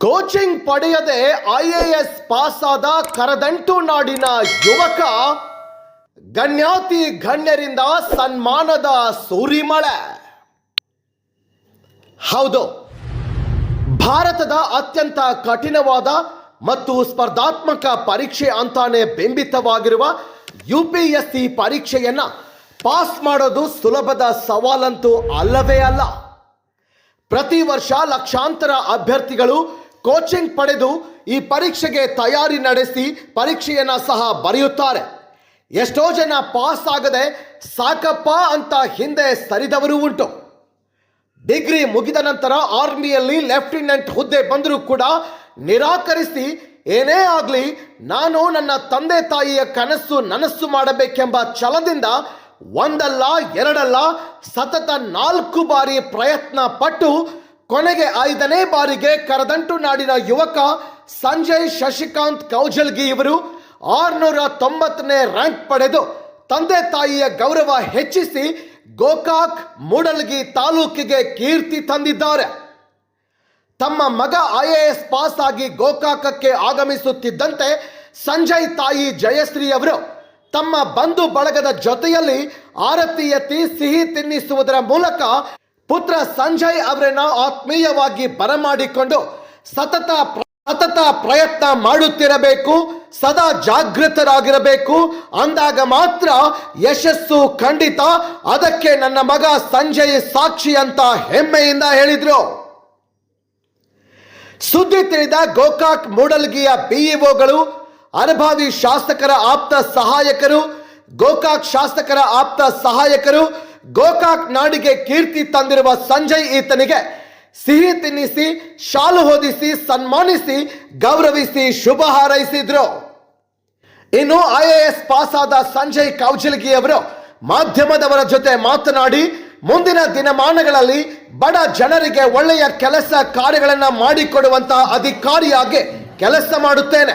Coaching ಪಡೆಯದೆ I A pass ಆದ ಕರದಂಟು ನಾಡಿನ ಯುವಕ ಗಣ್ಯಾತಿ ಗಣ್ಯರಿಂದ ಸನ್ಮಾನದ ಸೂರಿಮಳೆ. ಹೌದು, ಭಾರತದ ಅತ್ಯಂತ ಕಠಿಣವಾದ ಮತ್ತು ಸ್ಪರ್ಧಾತ್ಮಕ ಪರೀಕ್ಷೆ ಅಂತಾನೆ ಬೆಂಬಿತವಾಗಿರುವ ಯು ಪಿ ಎಸ್ ಸಿ ಪರೀಕ್ಷೆಯನ್ನ ಪಾಸ್ ಮಾಡೋದು ಸುಲಭದ ಸವಾಲಂತೂ ಅಲ್ಲವೇ ಅಲ್ಲ. ಪ್ರತಿ ವರ್ಷ ಲಕ್ಷಾಂತರ ಅಭ್ಯರ್ಥಿಗಳು ಕೋಚಿಂಗ್ ಪಡೆದು ಈ ಪರೀಕ್ಷೆಗೆ ತಯಾರಿ ನಡೆಸಿ ಪರೀಕ್ಷೆಯನ್ನು ಸಹ ಬರೆಯುತ್ತಾರೆ. ಎಷ್ಟೋ ಜನ ಪಾಸ್ ಆಗದೆ ಸಾಕಪ್ಪ ಅಂತ ಹಿಂದೆ ಸರಿದವರು ಉಂಟು. ಡಿಗ್ರಿ ಮುಗಿದ ನಂತರ ಆರ್ಮಿಯಲ್ಲಿ ಲೆಫ್ಟಿನೆಂಟ್ ಹುದ್ದೆ ಬಂದರೂ ಕೂಡ ನಿರಾಕರಿಸಿ, ಏನೇ ಆಗಲಿ ನಾನು ನನ್ನ ತಂದೆ ತಾಯಿಯ ಕನಸು ನನಸ್ಸು ಮಾಡಬೇಕೆಂಬ ಛಲದಿಂದ ಒಂದಲ್ಲ ಎರಡಲ್ಲ ಸತತ ನಾಲ್ಕು ಬಾರಿ ಪ್ರಯತ್ನ ಪಟ್ಟು ಕೊನೆಗೆ ಐದನೇ ಬಾರಿಗೆ ಕರದಂಟು ನಾಡಿನ ಯುವಕ ಸಂಜಯ್ ಶಶಿಕಾಂತ್ ಕೌಜಲ್ಗಿ ಇವರು ಆರ್ನೂರ ತೊಂಬತ್ತನೇ ರ್ಯಾಂಕ್ ಪಡೆದು ತಂದೆ ತಾಯಿಯ ಗೌರವ ಹೆಚ್ಚಿಸಿ ಗೋಕಾಕ್ ಮೂಡಲ್ಗಿ ತಾಲೂಕಿಗೆ ಕೀರ್ತಿ ತಂದಿದ್ದಾರೆ. ತಮ್ಮ ಮಗ ಐ ಎ ಎಸ್ ಪಾಸ್ ಆಗಿ ಗೋಕಾಕಕ್ಕೆ ಆಗಮಿಸುತ್ತಿದ್ದಂತೆ ಸಂಜಯ್ ತಾಯಿ ಜಯಶ್ರೀ ಅವರು ತಮ್ಮ ಬಂಧು ಬಳಗದ ಜೊತೆಯಲ್ಲಿ ಆರತಿ ಎತ್ತಿ ಸಿಹಿ ತಿನ್ನಿಸುವುದರ ಮೂಲಕ ಪುತ್ರ ಸಂಜಯ್ ಅವರನ್ನ ಆತ್ಮೀಯವಾಗಿ ಬರಮಾಡಿಕೊಂಡು ಸತತ ಸತತ ಪ್ರಯತ್ನ ಮಾಡುತ್ತಿರಬೇಕು, ಸದಾ ಜಾಗೃತರಾಗಿರಬೇಕು. ಅಂದಾಗ ಮಾತ್ರ ಯಶಸ್ಸು ಖಂಡಿತ. ಅದಕ್ಕೆ ನನ್ನ ಮಗ ಸಂಜಯ್ ಸಾಕ್ಷಿ ಅಂತ ಹೆಮ್ಮೆಯಿಂದ ಹೇಳಿದ್ರು. ಸುದ್ದಿ ತಿಳಿದ ಗೋಕಾಕ್ ಮೂಡಲ್ಗಿಯ ಬಿಇಒಗಳು, ಅನುಭವಿ ಶಾಸಕರ ಆಪ್ತ ಸಹಾಯಕರು, ಗೋಕಾಕ್ ಶಾಸಕರ ಆಪ್ತ ಸಹಾಯಕರು ಗೋಕಾಕ್ ನಾಡಿಗೆ ಕೀರ್ತಿ ತಂದಿರುವ ಸಂಜಯ್ ಈತನಿಗೆ ಸಿಹಿ ತಿನ್ನಿಸಿ, ಶಾಲು ಹೊದಿಸಿ, ಸನ್ಮಾನಿಸಿ, ಗೌರವಿಸಿ, ಶುಭ ಹಾರೈಸಿದ್ರು. ಇನ್ನು ಐ ಎ ಎಸ್ ಪಾಸ್ ಆದ ಸಂಜಯ್ ಕೌಜಲ್ಗಿ ಅವರು ಮಾಧ್ಯಮದವರ ಜೊತೆ ಮಾತನಾಡಿ, ಮುಂದಿನ ದಿನಮಾನಗಳಲ್ಲಿ ಬಡ ಜನರಿಗೆ ಒಳ್ಳೆಯ ಕೆಲಸ ಕಾರ್ಯಗಳನ್ನು ಮಾಡಿಕೊಡುವಂತಹ ಅಧಿಕಾರಿಯಾಗಿ ಕೆಲಸ ಮಾಡುತ್ತೇನೆ.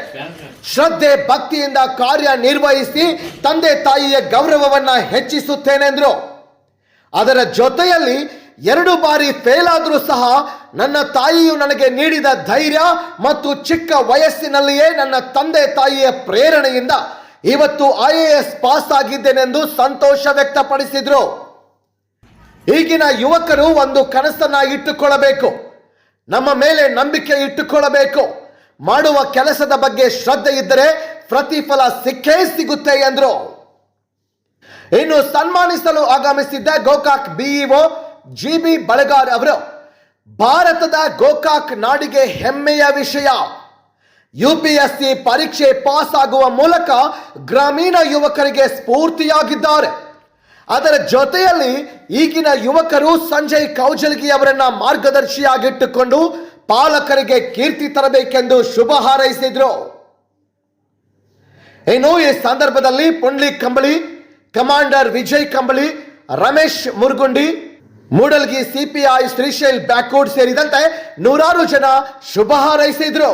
ಶ್ರದ್ಧೆ, ಭಕ್ತಿಯಿಂದ ಕಾರ್ಯ ನಿರ್ವಹಿಸಿ, ತಂದೆ ತಾಯಿಯ ಗೌರವವನ್ನ ಹೆಚ್ಚಿಸುತ್ತೇನೆಂದ್ರು ಅದರ ಜೊತೆಯಲ್ಲಿ ಎರಡು ಬಾರಿ ಫೇಲ್ ಆದರೂ ಸಹ ನನ್ನ ತಾಯಿಯು ನನಗೆ ನೀಡಿದ ಧೈರ್ಯ ಮತ್ತು ಚಿಕ್ಕ ವಯಸ್ಸಿನಲ್ಲಿಯೇ ನನ್ನ ತಂದೆ ತಾಯಿಯ ಪ್ರೇರಣೆಯಿಂದ ಇವತ್ತು ಐ ಎ ಎಸ್ ಪಾಸ್ ಆಗಿದ್ದೇನೆಂದು ಸಂತೋಷ ವ್ಯಕ್ತಪಡಿಸಿದ್ರು. ಈಗಿನ ಯುವಕರು ಒಂದು ಕನಸನ್ನ ಇಟ್ಟುಕೊಳ್ಳಬೇಕು. ನಮ್ಮ ಮೇಲೆ ನಂಬಿಕೆ ಇಟ್ಟುಕೊಳ್ಳಬೇಕು. ಮಾಡುವ ಕೆಲಸದ ಬಗ್ಗೆ ಶ್ರದ್ಧೆ ಇದ್ದರೆ ಪ್ರತಿಫಲ ಸಿಕ್ಕೇ ಸಿಗುತ್ತೆ ಎಂದ್ರು. ಇನ್ನು ಸನ್ಮಾನಿಸಲು ಆಗಮಿಸಿದ್ದ Gokak BEO G B Balagar ಅವರು, ಭಾರತದ ಗೋಕಾಕ್ ನಾಡಿಗೆ ಹೆಮ್ಮೆಯ ವಿಷಯ. ಯುಪಿಎಸ್ಸಿ ಪರೀಕ್ಷೆ ಪಾಸ್ ಆಗುವ ಮೂಲಕ ಗ್ರಾಮೀಣ ಯುವಕರಿಗೆ ಸ್ಫೂರ್ತಿಯಾಗಿದ್ದಾರೆ. ಅದರ ಜೊತೆಯಲ್ಲಿ ಈಗಿನ ಯುವಕರು ಸಂಜಯ್ ಕೌಜಲ್ಗಿ ಅವರನ್ನ ಮಾರ್ಗದರ್ಶಿಯಾಗಿಟ್ಟುಕೊಂಡು ಪಾಲಕರಿಗೆ ಕೀರ್ತಿ ತರಬೇಕೆಂದು ಶುಭ ಹಾರೈಸಿದ್ರು. ಇನ್ನು ಈ ಸಂದರ್ಭದಲ್ಲಿ ಪುಂಡ್ಲಿ ಕಂಬಳಿ ಕಮಾಂಡರ್ ವಿಜಯ್ ಕಂಬಳಿ ರಮೇಶ್ ಮುರ್ಗುಂಡಿ ಮೂಡಲ್ಗಿ ಸಿಪಿಐ ಶ್ರೀಶೈಲ್ ಬ್ಯಾಕ್ವರ್ಡ್ ಸೇರಿದಂತೆ ನೂರಾರು ಜನ ಶುಭ ಹಾರೈಸಿದ್ರು.